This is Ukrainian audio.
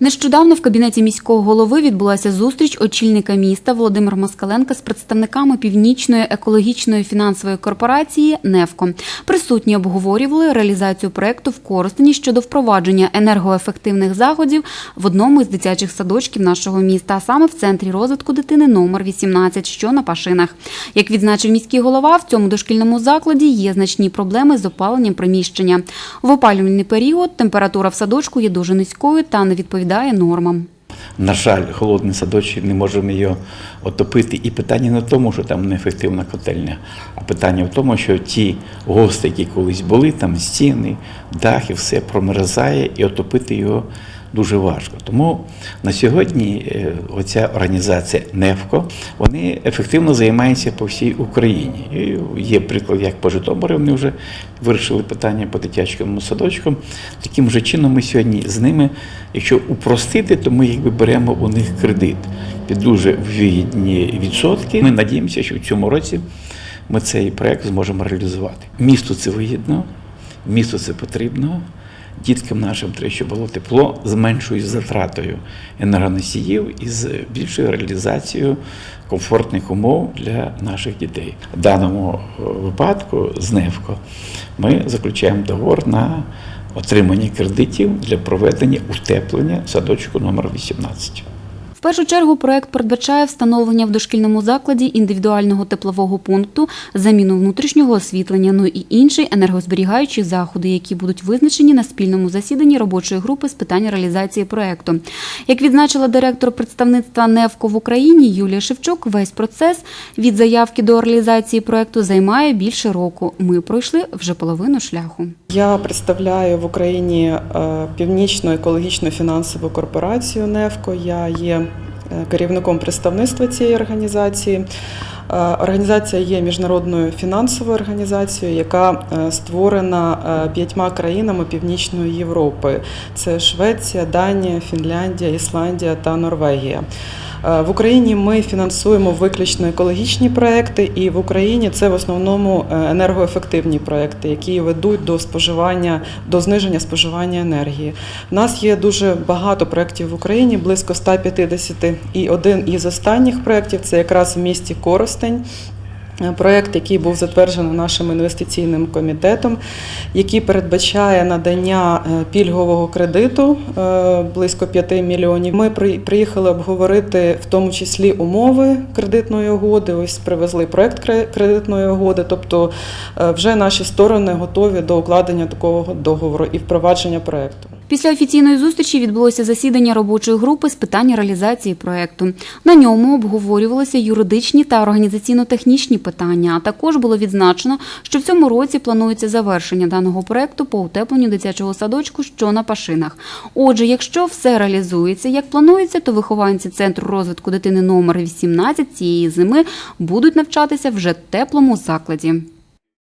Нещодавно в кабінеті міського голови відбулася зустріч очільника міста Володимира Москаленка з представниками північної екологічної фінансової корпорації «Невко». Присутні обговорювали реалізацію проекту в Коростені щодо впровадження енергоефективних заходів в одному із дитячих садочків нашого міста, а саме в центрі розвитку дитини номер 18, що на Пашинах. Як відзначив міський голова, в цьому дошкільному закладі є значні проблеми з опаленням приміщення. В опалювальний період температура в садочку є дуже низькою та не відповідає нормам. На жаль, холодний садочок не можемо його отопити. І питання не в тому, що там неефективна котельня, а питання в тому, що ті гости, які колись були, там стіни, дах і все промерзає, і отопити його дуже важко. Тому на сьогодні е, оця організація НЕФКО вони ефективно займаються по всій Україні. І є приклад, як по Житомиру, вони вже вирішили питання по дитячому садочку. Таким же чином ми сьогодні з ними, якщо упростити, то ми якби беремо у них кредит під дуже вигідні відсотки. Ми надіємося, що в цьому році ми цей проект зможемо реалізувати. Місту це вигідно, місту це потрібно. Діткам нашим треба, щоб було тепло з меншою затратою енергоносіїв і з більшою реалізацією комфортних умов для наших дітей. В даному е, випадку з НЕВКО ми заключаємо договор на отримання кредитів для проведення утеплення садочку номер 18. Першу чергу проект передбачає встановлення в дошкільному закладі індивідуального теплового пункту, заміну внутрішнього освітлення, ну і інші енергозберігаючі заходи, які будуть визначені на спільному засіданні робочої групи з питань реалізації проекту. Як відзначила директор представництва НЕВКО в Україні Юлія Шевчук, весь процес від заявки до реалізації проекту займає більше року. Ми пройшли вже половину шляху. Я представляю в Україні е, північну екологічну фінансову корпорацію НЕФКО. Я є керівником представництва цієї організації. Е, Організація є міжнародною фінансовою організацією, яка е, створена е, п'ятьма країнами Північної Європи: це Швеція, Данія, Фінляндія, Ісландія та Норвегія. В Україні ми фінансуємо виключно екологічні проекти, і в Україні це в основному енергоефективні проекти, які ведуть до споживання, до зниження споживання енергії. У нас є дуже багато проєктів в Україні, близько 150, і один із останніх проєктів це якраз в місті Коростень. Е, Проєкт, який був затверджений нашим інвестиційним комітетом, який передбачає надання е, пільгового кредиту е, близько 5 мільйонів. Ми при- приїхали обговорити в тому числі умови кредитної угоди. Ось привезли проєкт кредитної угоди. Тобто вже наші сторони готові до укладення такого договору і впровадження проєкту. Після офіційної зустрічі відбулося засідання робочої групи з питань реалізації проекту. На ньому обговорювалися юридичні та організаційно-технічні питання. А також було відзначено, що в цьому році планується завершення даного проекту по утепленню дитячого садочку, що на Пашинах. Отже, якщо все реалізується як планується, то вихованці центру розвитку дитини номер 18 цієї зими будуть навчатися вже теплому закладі.